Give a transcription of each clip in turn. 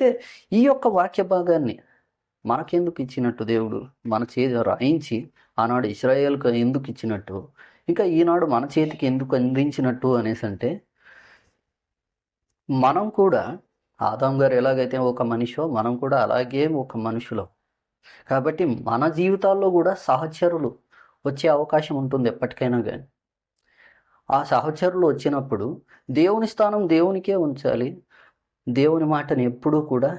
అయితే ఈ యొక్క వాక్య భాగాన్ని మనకెందుకు ఇచ్చినట్టు దేవుడు? మన చేతి రాయించి ఆనాడు ఇస్రాయేల్కు ఎందుకు ఇచ్చినట్టు? ఇంకా ఈనాడు మన చేతికి ఎందుకు అందించినట్టు అనేసి అంటే మనం కూడా ఆదాం గారు ఎలాగైతే ఒక మనిషో మనం కూడా అలాగే ఒక మనుషులం. కాబట్టి మన జీవితాల్లో కూడా సహచరులు వచ్చే అవకాశం ఉంటుంది ఎప్పటికైనా కానీ ఆ సహచరులు వచ్చినప్పుడు దేవుని స్థానం దేవునికే ఉంచాలి. దేవుని మాటని ఎప్పుడూ కూడా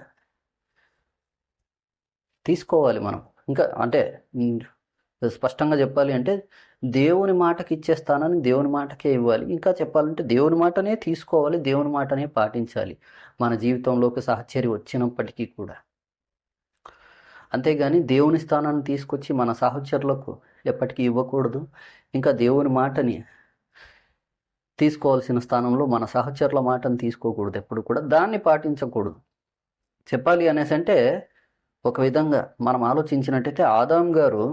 తీసుకోవాలి మనం. ఇంకా అంటే స్పష్టంగా చెప్పాలి అంటే దేవుని మాటకి ఇచ్చే స్థానాన్ని దేవుని మాటకే ఇవ్వాలి. ఇంకా చెప్పాలంటే దేవుని మాటనే తీసుకోవాలి దేవుని మాటనే పాటించాలి మన జీవితంలోకి సహచరి వచ్చినప్పటికీ కూడా. అంతేగాని దేవుని స్థానాన్ని తీసుకొచ్చి మన సహచరులకు ఎప్పటికీ ఇవ్వకూడదు. ఇంకా దేవుని మాటని తీసుకోవాల్సిన స్థానంలో మన సహచరుల మాటను తీసుకోకూడదు ఎప్పుడు కూడా దాన్ని పాటించకూడదు. చెప్పాలి అనేసి అంటే ఒక విధంగా మనం ఆలోచించినట్టయితే ఆదాం గారు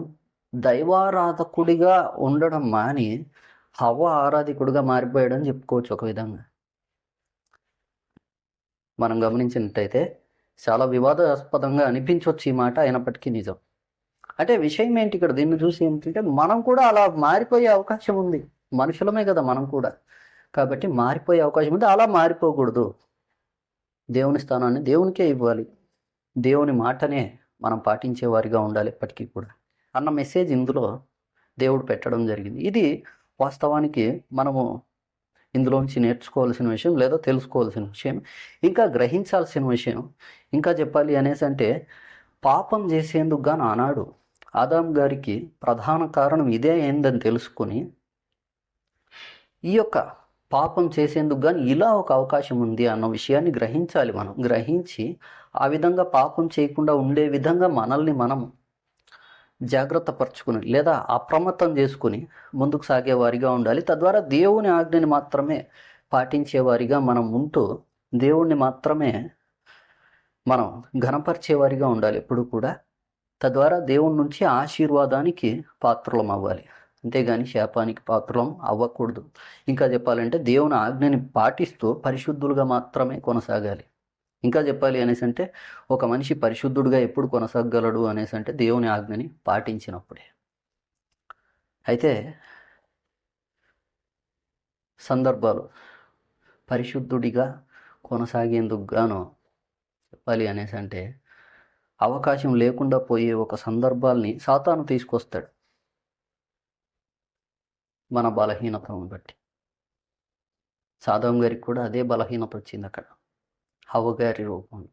దైవారాధకుడిగా ఉండడం మాని హవ ఆరాధికుడిగా మారిపోయాడని చెప్పుకోవచ్చు ఒక విధంగా. మనం గమనించినట్టయితే చాలా వివాదాస్పదంగా అనిపించవచ్చు ఈ మాట అయినప్పటికీ నిజం. అంటే విషయం ఏంటి ఇక్కడ దీన్ని చూసి ఏంటంటే మనం కూడా అలా మారిపోయే అవకాశం ఉంది. మనుషులమే కదా మనం కూడా. కాబట్టి మారిపోయే అవకాశం ఉంది. అలా మారిపోకూడదు. దేవుని స్థానాన్ని దేవునికే ఇవ్వాలి. దేవుని మాటనే మనం పాటించే వారిగా ఉండాలి ఎప్పటికీ కూడా. అన్న మెసేజ్ ఇందులో దేవుడు పెట్టడం జరిగింది. ఇది వాస్తవానికి మనము ఇందులోంచి నేర్చుకోవాల్సిన విషయం లేదా తెలుసుకోవాల్సిన విషయం. ఇంకా గ్రహించాల్సిన విషయం. ఇంకా చెప్పాలి అనేసి అంటే పాపం చేసేందుకు గాను ఆనాడు ఆదాం గారికి ప్రధాన కారణం ఇదే అయిందని తెలుసుకొని ఈ యొక్క పాపం చేసేందుకు కానీ ఇలా ఒక అవకాశం ఉంది అన్న విషయాన్ని గ్రహించాలి మనం. గ్రహించి ఆ విధంగా పాపం చేయకుండా ఉండే విధంగా మనల్ని మనం జాగ్రత్త పరుచుకుని లేదా అప్రమత్తం చేసుకుని ముందుకు సాగేవారిగా ఉండాలి. తద్వారా దేవుని ఆజ్ఞని మాత్రమే పాటించేవారిగా మనం ఉంటూ దేవుణ్ణి మాత్రమే మనం ఘనపరిచేవారిగా ఉండాలి ఎప్పుడు కూడా. తద్వారా దేవుని నుంచి ఆశీర్వాదానికి పాత్రలం అవ్వాలి. అంతేగాని శాపానికి పాత్రం అవ్వకూడదు. ఇంకా చెప్పాలంటే దేవుని ఆజ్ఞని పాటిస్తూ పరిశుద్ధులుగా మాత్రమే కొనసాగాలి. ఇంకా చెప్పాలి అనేసి అంటే ఒక మనిషి పరిశుద్ధుడుగా ఎప్పుడు కొనసాగలడు అనేసి అంటే దేవుని ఆజ్ఞని పాటించినప్పుడే. అయితే సందర్భాలు పరిశుద్ధుడిగా కొనసాగేందుకు గాను చెప్పాలి అనేసి అంటే అవకాశం లేకుండా పోయే ఒక సందర్భాల్ని సాతాను తీసుకొస్తాడు. మన బలహీనతను బట్టి. సాధవం గారికి కూడా అదే బలహీనత వచ్చింది అక్కడ. హవ్వ గారి రూపంలో